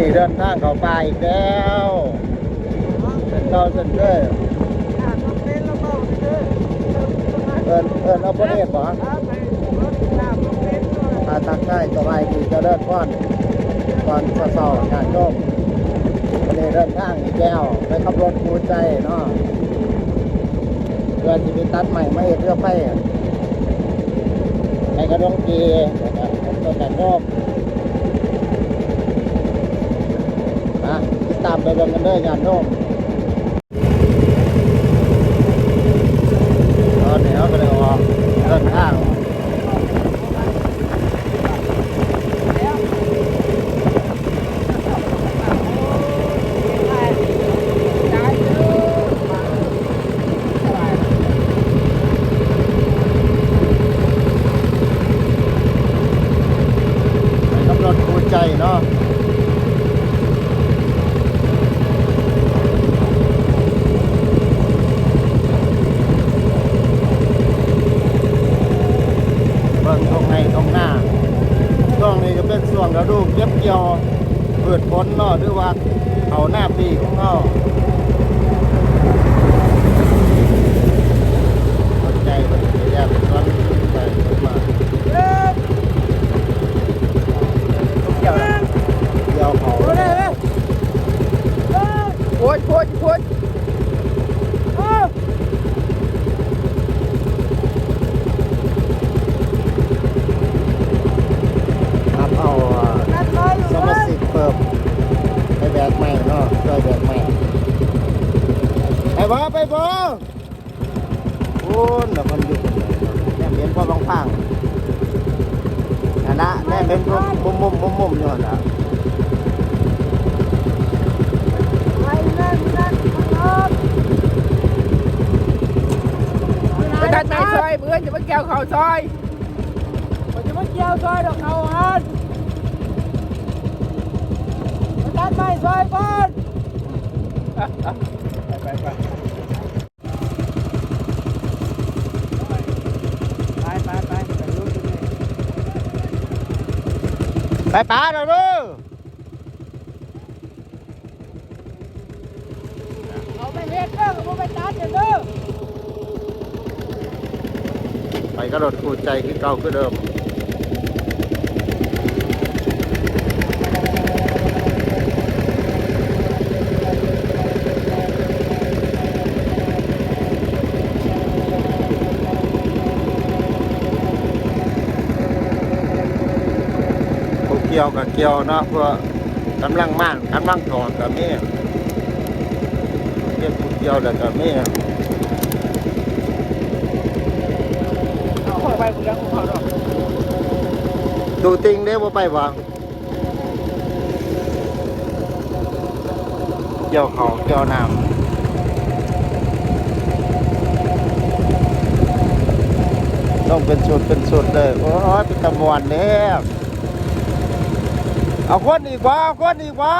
นี้เดินทางเข้าป่าอีกแล้วเส้นเก่าเส้นเด้อเอินเอินเอาประเทศบ่อาตักได้สบายดีเจะเดินพ่อนก่อนเศร้าๆงานโยมวันนี้เดินทางอีกแล้วไปขับรถคูใจเนาะเพื่อที่ไปตัดใหม่มาเอ็ดเรือไฟไปกระดงกีนะครับต้นแต่รอบนะติดตาม ไปเบิ่งกันเด้องานโยมตอนนี้เราก็เลยออกเดินทาง ไปกำลังคูใจเนาะเบิ่งตรงในตรงหน้าช่วงนี้ก็เป็นช่วงฤดูเก็บเกี่ยวพืชผลเนาะหรือว่าเอาหน้าปีของเขาสนใจมันจะแยกเป็นต้นไปขึ้นมา เกี่ยวนะ เกี่ยวเขา โอ้ยโอ้ยโอ้ยโอ้ย ครับเอาอ่าสมาชิกเพิ่มไปแบกใหม่เนาะช่วยแบกใหม่ไปบ่ไปบ่โอ้ยเดี๋ยวมันอยู่แม่เห็นพ่อบางพังอันนะแม่เป็นมุมมุมมุมมุมอยู่นะ ไป ดันในซอยเพื่อนจะมาแก้วเขาซอยมันจะมาเกี่ยวซอยดอกเขาหันมันตัด ไปก็ระโดดคูใจคือเก่าคือเดิมเกี่ยวกับเกี่ยวเนาะเพื่อกำลังมั่นกำลังถอดกับนี่เรียกผู้เกี่ยวแล้วกับนี่ อาเข้าไปคุณยังเขาดอกดูติงเด้บ่าไปวางเกี่ยวเขาเกี่ยวน้ำต้องเป็นชุดเป็นชุดเลย โอ้ยเป็นตะมวนเนี่ยเอาคนอีกว่าคนอีกว่า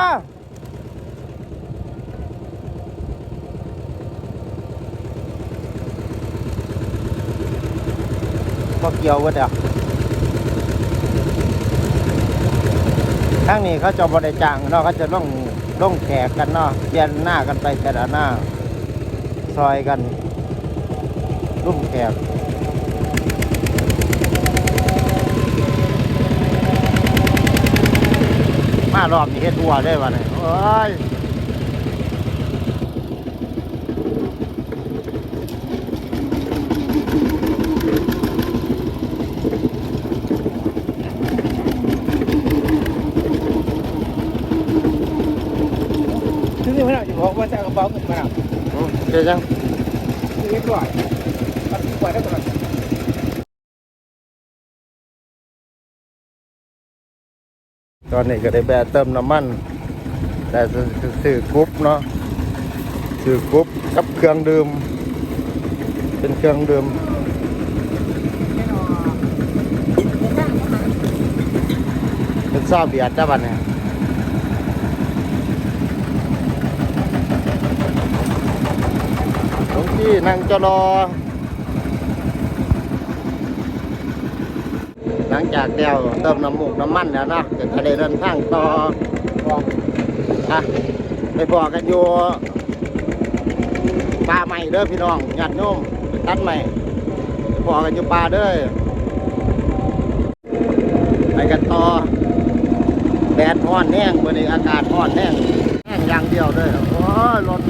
เกี่ยวกันอะทั้งนี้เขาจะบริจางเนาะเขาจะต้องต้องแขกกันเนาะเปลี่ยนหน้ากันไปแต่ละหน้า ซอยกันรุ่มแขกมารอบนี้เฮ็ดหัวได้วะเนี่ยโอ้ย ถึงนี่มันเอาะบอกว่าจะเอากระเป๋าเงินมาเอาอืมเดี๋ยวจังถึงเรียบร้อยเอาที่กว่าได้ตลอดตอนนี้ก็ได้แบะเติมน้ำมันแต่ซื้อกรุ๊ปเนาะซื้อกรุ๊ปกับเครื่องดื่มเป็นเครื่องดื่มเป็นซาเบียดจ้าบันเนี่ย หลวงพี่นั่งจอรอ หลังจากเดียวเติมน้ำมูกน้ำมันแล้วเนาะจะได้เดินทางต่ออะไปบอกกันอยู่ป่าใหม่เด้อพี่น้องญาติโยมตัดใหม่ไปบอกกันอยู่ป่าเด้อไปกันต่อแดดร้อนแห้งวันนี้อากาศร้อนแห้งแห้งอย่างเดียวเด้อโอ้ยรถ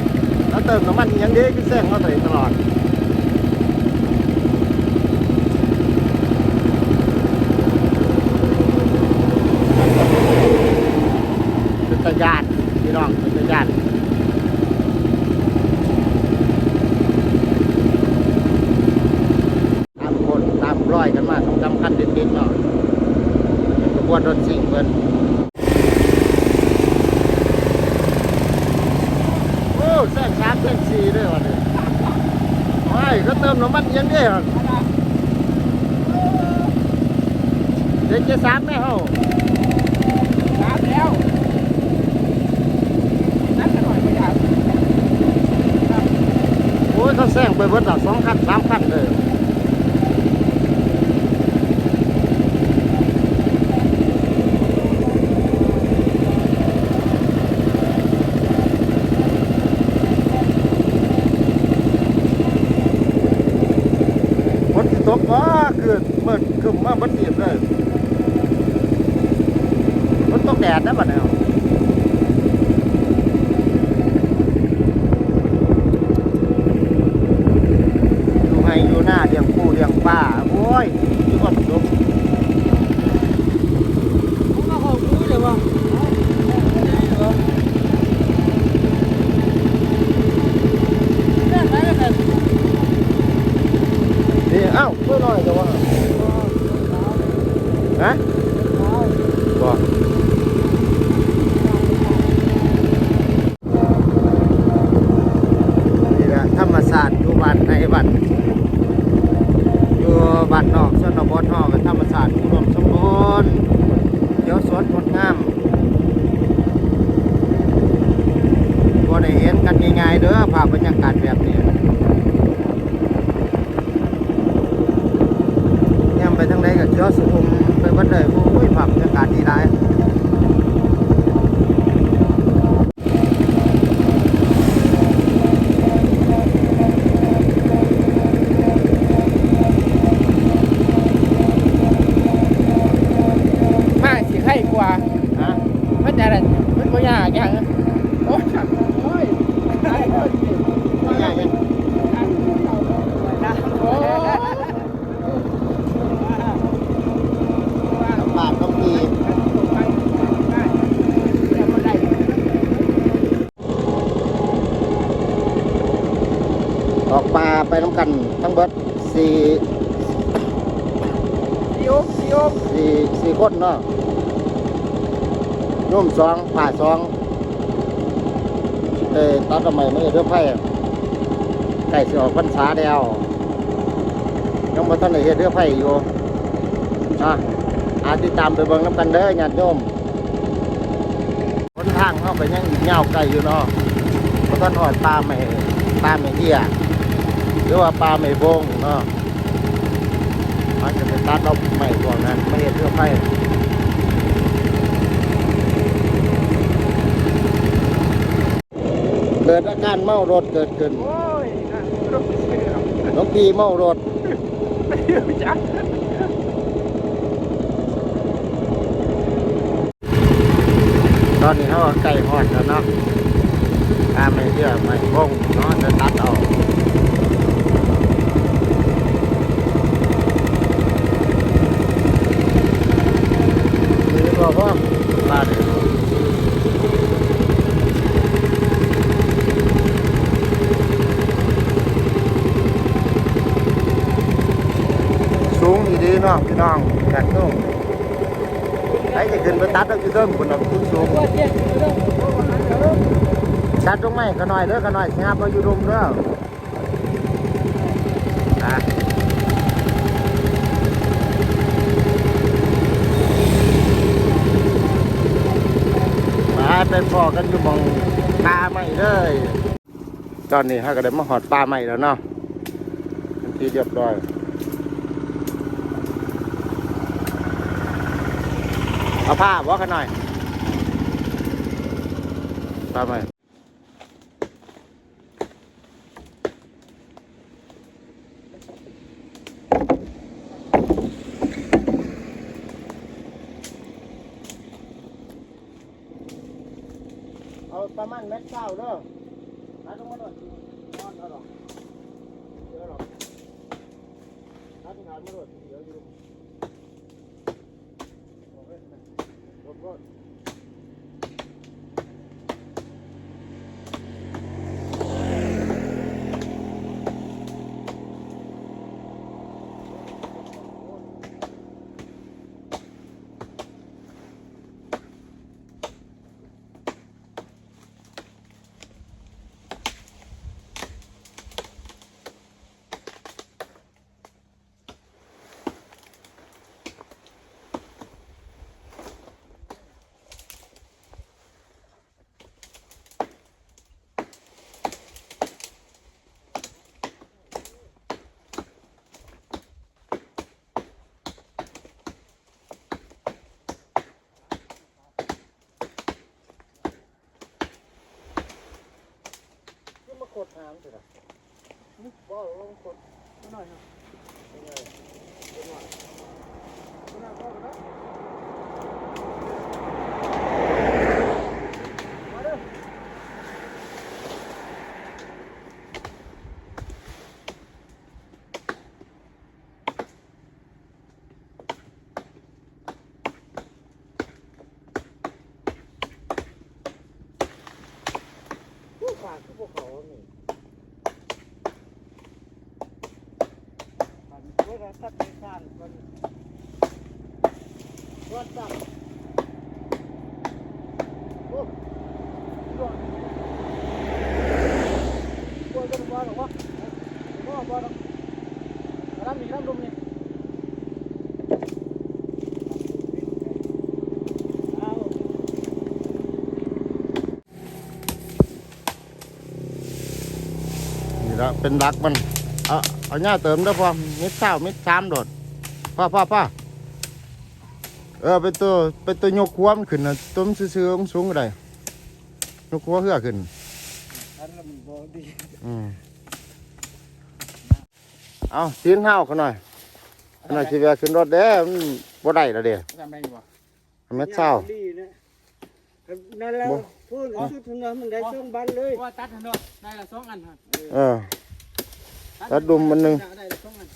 แล้วเติมน้ำมันยังเดีคือแซงเขาตลอดเป็นตะยานพี่น้องเป็นตะยานตามคนตามร้อยกันมาต้องจำคันเด็ดๆเนาะขบวนรถสิ่งเพิ่นโอ้แซงสามแซงสี่ด้วยวันนี้ไม่ก็เติม น้ำมันอยังเดียวเด็กจะสามแม่เฮาน้ำแล้วนั่นหน่อยไม่ได้โอ้ยเขาแซงไปเบิดหลักสองคันสามคันเลย ตกว่าเกิดเมื่อคืนมาบัดเดียบเลยฝนตกแดดนะบัดเนี่ยให้อยู่หน้าเลี้ยงปูเลี้ยงป้าโอ้ยมีความสุข ผมก็เขาคุยเลยว่าแม่ไหนกันแม่ นี่เอ้าเพื่อหน่อยจะว่าฮะบอกนี่แหละธรรมศาสตร์อยู่บ้านในบ้านอยู่บ้านน อกชนบทอกกับธรรมศาสตร์อุดมสมบูรณ์เขียวสวนงดงามบ่ได้เห็นกันง่ายๆเด้อภาพบรรยากาศแบบนี้ ย่ำไปทางใดก็เขียวสุขุมไปเบัดเลยโอ้ยภาพบรรยากาศดีหลาย มาสิให้กว่า ฮะ มันจะอะไรมันบ่ยากอย่างนะโอ้ยโอ้ยได้ก็สิ ไม่ใช่ยัง โอ้ย ลำบากต้องมีออกปลาไปน้ำกันทั้งเบิดสี่ ซิโอซิโอ สี่สี่ คนเนาะโนุ่มสองผ่าสองเตยตัดทำไมไม่เรื่องไผ่ไก่เสิอกพรรษาแล้วยังบ่ทันได้เฮ็ดเรื่องไผ่อยู่อะอาติตามไปเบิ่งน้ำกันเด้อญาติโยมคนทางเข้าไปยังอีกยาไกลอยู่เนาะบ่ทันหอดปลาไม่ปลาไม่เที่ยหรือว่าปลาไม่บงเนาะ มันจะไปตัดเอาไม่พวกนั้นไม่เฮ็ดเรื่องไผ่เกิดอาการเมารถเกิดขึ้นโอ้ยนะรถเสียหลวงพี่เมารถไม่รู้จักตอนนี้เขาก็ใกล้ฮอดแล้วเนาะตามไม่เชื่อไม่บงเนาะจะตัดเอาหรือว่าพ่อบ้านเนี่ย สูงอีดีเนาะพี่น้องแขกนุ่มใครจะขึ้นไปตัดเอาอยู่เทิงคุณน่ะคุณสูงว่าเจ็บอยู่เรื่องตัดตรงไหนก็หน่อยเด้อก็หน่อยสิครับมาอยู่รุมเด้ออะมาไปพอกันอยู่มองปลาใหม่เลยตอนนี้ฮะก็ได้มาหอดปลาใหม่แล้วเนาะเป็นทีเรียบร้อย เอาผ้าบอกกันหน่อยตามไปเอาประมาณเม็ดเก้าเด้อหาตรงมาด้วยนอนเอาหรอกเดี๋ยวหรอกหาตรงฐานมาด้วยเดี๋ยวอยู่โอเคนะรบกวน ขึ้นมาขดน้ำสิล่ะบ่ลงขดหน่อยครับ ยังไงเป็นว่า หน้าพ่อกันนะมาเด้อ ผู้ขาดคือพวกเขานี่ มันเวลาตัดในชานมัน รอดจับโอ้ก่อนกลัวจะบ่หรอกวะบ่บ่หรอกน้ำมีน้ำลมนี่เอานี่ละเป็นรักมัน เอาเอาหน้าเติมเด้อพ่อเม็ดเศร้าเม็ดสามโดดพ่อพ่อพ่อ เออเป็นตัวเป็นตัวยกควมขึ้นนะต้มซื่อๆมันสูงก็ได้ยกคัวเหือขึ้นอันนั้นมันบ่ดีอืมเอาชิ้นห้าวเขาหน่อยเขาหน่อยชีวิตขึ้นรถเด้อมันบ่ได้และเด้ทำได้อยู่บ่เม็ดเศร้าดีนะนั่นแล้วบ่พูดเอาสุดนะมันได้ช่วงบันเลยว่าตัดทันด้วยได้ละสองอันฮะเออตัดดุมมันหนึ่ง ได้ละสองอัน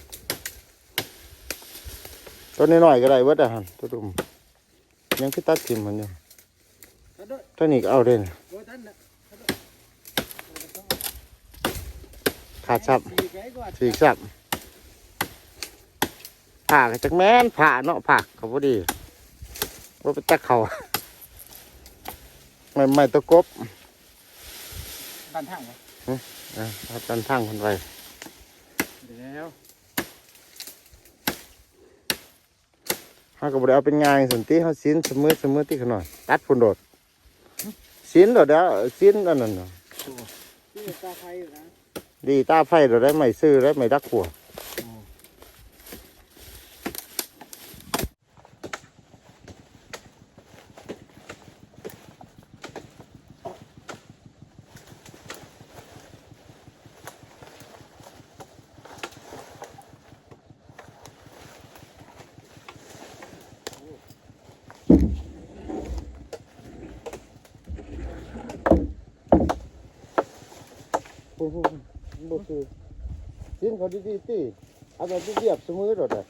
ตัวนี้หน่อยก็ได้เวิร์ดอะหันตัวดุมยังคือตัดทิมมันอยู่ตัดด้วยตัวนี้ก็เอาเด่นบ่ตัดนะขาดซับสี่ไกลกว่าสีซับผ่าก็จักแม่นผ่าเนาะผ่าเขาพอดีว่าไปตักเขาไม่ไม่ตะกบด้านทางวะเออเอาตันทั้งคนไปเดี๋ยว เขาก็บ่ได้เอาเป็นงานสันติเขาสิ้นเสมอเสมอที่ขน่อยตัดพุ่นโดดสิ้นโดดแล้วสิ้นอันนั้นน่ะที่ตาไฟอยู่นะดีตาไฟโดดได้ไม่ซื้อได้ไม่ดักขัวโสิ้นเขาดีๆติเอาแบบเรียบสมอโดดอะ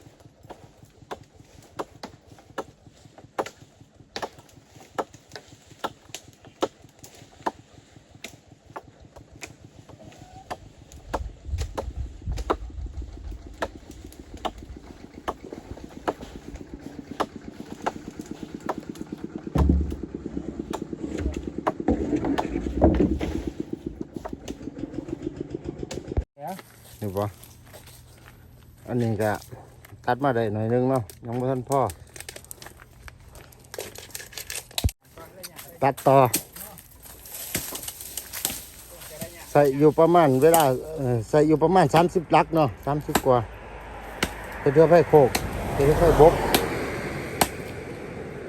เห็นปะอั นนี้ก็ตัดมาได้หน่อยนึงเนาะยังไม่ทันพ่อ ตัดต่อ ใส่อยู่ประมาณเวลาใส่อยู่ประมาณ 30ลักเนาะ30 กว่าเป็นเทือไฟโคกเป็นเทือไฟบก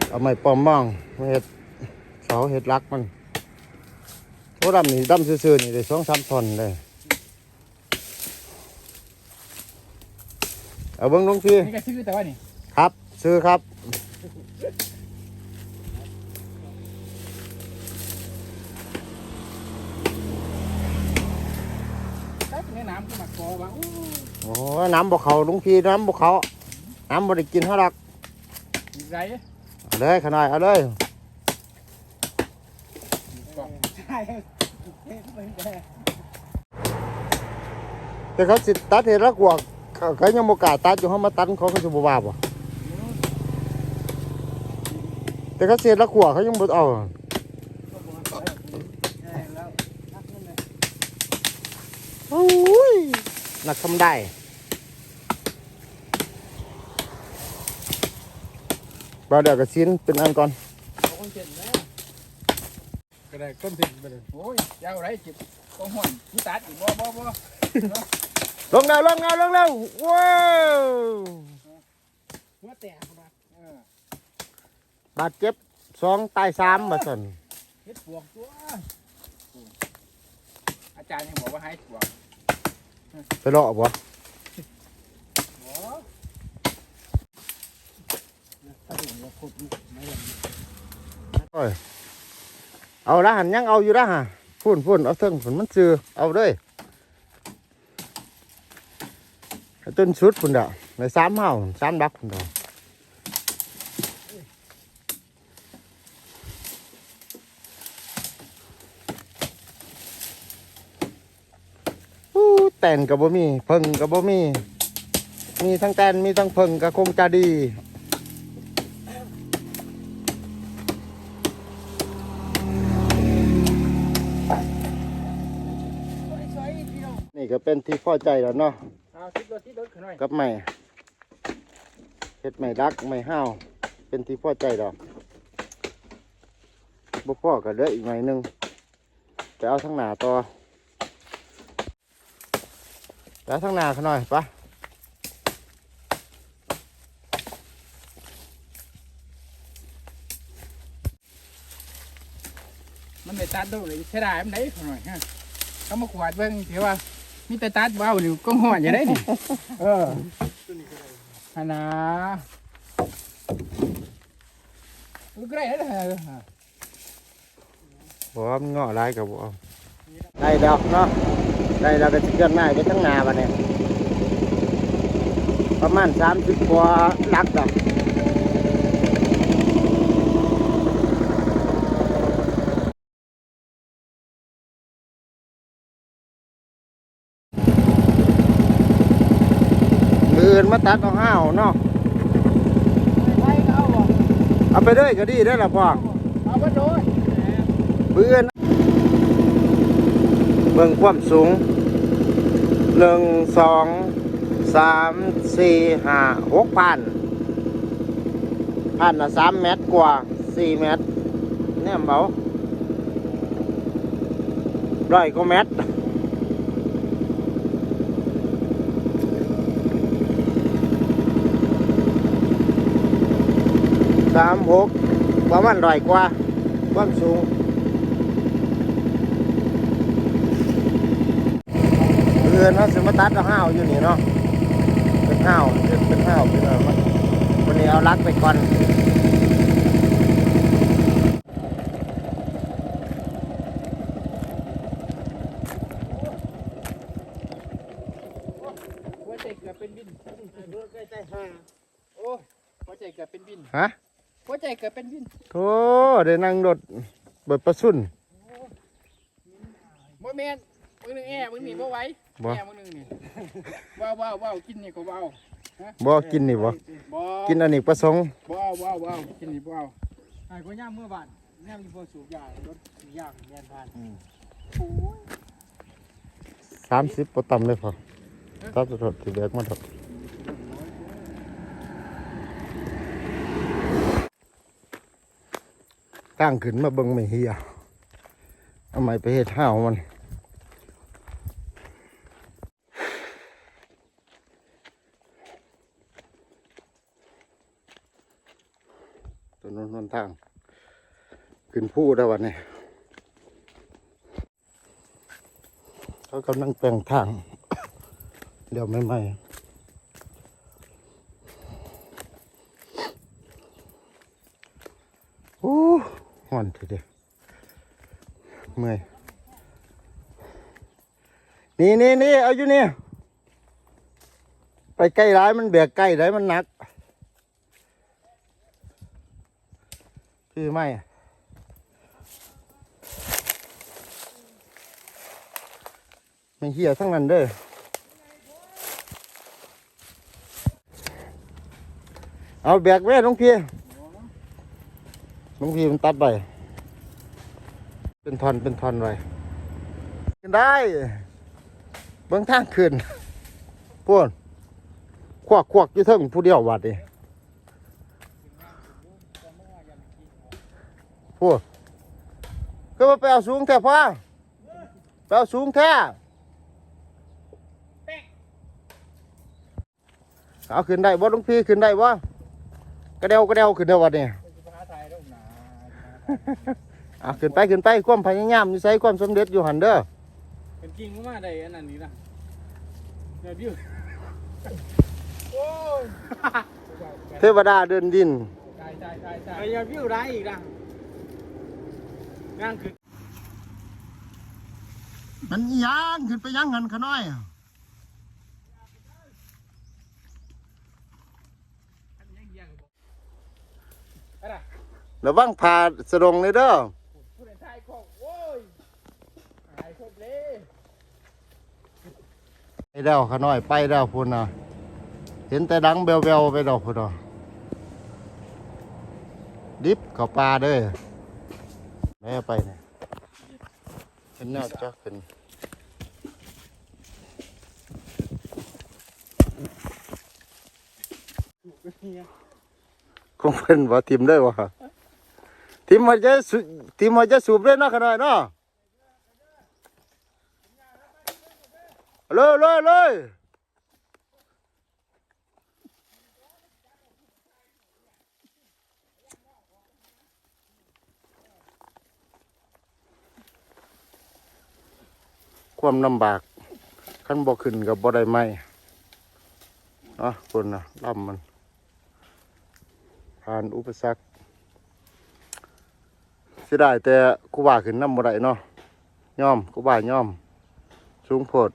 เอาไม้ปอมมองเห็ดเสาเห็ดลักมันผู้ดำนี่ดำซื่อๆนี่ได้สองสามท่อนเลย เอาเบิ้งหลวงพี่นี่ก็ซื้อแต่ว่านี่ครับ ซื้อครับใช้ในน้ำก็มากอว่าอู้โอ้ยน้ำบ่เขาหลุงพี่น้ำบ่เขาน้ำบ่ได้กินเท่าหรอกดีไรเอาเลยขนาดเอาเลยกอกใช่เห็นเหมือนกันแต่เขาสิตัดเห็ดละกว่า เขาเขายังบ่กล้าตัดอยู่เขามาตัดเขาก็จะบว่าบ่แต่เขาเสียละกว่าเขายังบ่เอาก็บอกใช่แล้วนักนั่นเลยโอ้ยนักทำได้บ่เดี๋ยวก็สิ้นเป็นอันก่อนก็ได้ต้นถึงไปเลยโอ้ยยาวไรจิบกองห่อนที่ตัดอีกบ่บ่บ่ ลงแล้วลงแล้วลงแล้วว้าวหัวแตกนะเออบาดเจ็บสองตายสามบ่ซั่นเฮ็ดปวกตัว อาจารย์ยังบอกว่าให้ปวกไปเลาะบ่บ่ถ้าดูว่าขุดอยู่ไม่ยังโอ้ยเอาละหันยังเอาอยู่ละฮะพุ่นพุ่นเอาเทิงพุ่นมันซื้อเอาเด้ยเอา ต้นชุดพุ่นเด้อในสามเฮาสามดักพุ่นเด้อแต่นกับบ่มีเพิ่งกับบ่มีมีทั้งแตนมีทั้งเพิ่งก็คงจะดีนี่ก็เป็นที่พอใจแล้วเนาะ เอาทิศรถทิศรถขึ้นหน่อยกับใหม่เฮ็ดใหม่ดักใหม่ห้าว เป็นที่พอใจดอกบ่พอก็เหลืออีกใหม่หนึงไปเอาทั้งหน้าต่อไปเอาทั้งหน้าเขาหน่อยปะมันได้ตัดดูเลยเสียดายมันได้หน่อยฮะเขามาขวาดเบิ่งถือว่า มีแต่ตัดเบาหรือกองห่อนอย่างได้นี่เออฮันนะลูกไรได้เลยบ่มันเงาะหลายกับบ่เอาได้ดอกเนาะได้แล้วก็สิเกินหน้าไปทั้งนาบัดนี้ประมาณ30กว่าลักดอก มืออื่นมาตัดเอาห้าวเนาะไปก็เอาบ่เอาไปเลยก็ดีได้อละพ่อเอาไปโดนเบื้อนเบิ่งความสูงหนึ่งสองสามสี่ห้าหกพันพันละสามเมตรกว่าสี่เมตรเนี่ยเบาร้อยกว่าเมตร สามหกประมาณร้อยกว่า ความสูงเรือนเขาสิมาตัดเอาห้าวอยู่นี่เนาะเป็นห้าวเป็นเป็นห้าวเป็นอะไรมันวันนี้เอาลักไปก่อน หัวใจเกือบเป็นบิน เพื่อใกล้ใจห่า โอ้หัวใจเกือบเป็นบิน ฮะ หัว ใจเกือบเป็นบินโธ่ได้นั่งรถเบิดประสุนบ่แม่นมึงหนึงแอ่มึงนี่บ่ไหวบ่แอ่มึงหนึงนี่ว้าวว้าวว้าวกินนี่ก็ว้าวบ่กินนี่บ่บ่กินอันนี้ประสงค์ว้าวว้าวว้าวกินนี่บ่ว้าวไอ้คนย่ามเมื่อบานย่ามมีพอสูบยารถสูบยางแยนผ่านสามสิบปต่ำเลยพอตัดรถที่แบกมาดอก ตั้งขึ้นมาเบิ่งไม่เฮียเอาไม้ไปเฮ็ดห้าวมันถนนหนทาง ขึ้นผู้ได้วันนี้เขากำลังแปลงทางเดี๋ยวไม่ไหมโอ้ ห่อนทีเดียวเมื่อยนี่นี่นี่เอาอยู่นี่ ไปใกล้ร้ายมันแบกใกล้ร้ายมันหนัก คือไม่อะไม่เหี้ยทั้งนั้นเด้อเอาแบกแม่ลวงพี่ห ลวงพี่มันตัดไป เป็นทอนเป็นทอนไว้ขึ้นได้ เบื้องทางขึ้นพวกควักควักอยู่เทิงผู้เดียววัดดิพวกก็มาไปเอาสูงแท้พ่อไปเอาสูงแท้เอาขึ้นได้บ่ลุงพี่ขึ้นได้บ่กระเดวกระเดวขึ้นเด้อวัดนี่ พาถ่ายรูปหนา เอาขึ้นไปขึ้นไปความพยายามอยู่ใส่ความสำเร็จอยู่หันเด้อเป็นจริงมาได้อันนั้นนี่นะเดี๋ยวบิวโอ้ยเทวดาเดินดินใช่ใช่ใช่ใช่เดี๋ยวบิวได้อีกนะนั่งคือมันอีหยังขึ้นไปยังหันขะน้อย อะไร ระวังผ่าสะดงเลยเด้อผู้ใดถ่ายของโอ้ยถ่ายครบเลยไปแล้วขะน้อยไปแล้วพุ่นน่ะเห็นแต่ดังเบลเบลไปดอกพุ่นน่ะดิบเข้าปลาเด้อแม่ไปเนี่ยเห็นแนวจักขึ้นคงเป็นว่าทีมได้วะ ทีมมันจะทีมมันจะสูบเลยเนาะขน้อยเนาะเลยเลยเลยความลำบากขั้นบ่ขึ้นกับบ่ได้ไหมเนาะคนนะลำมันผ่านอุปสรรค เสียดายแต่กูว่าขึ้นน้ำบ่ได้เนาะย่อมกูว่าย่อมสูงโพด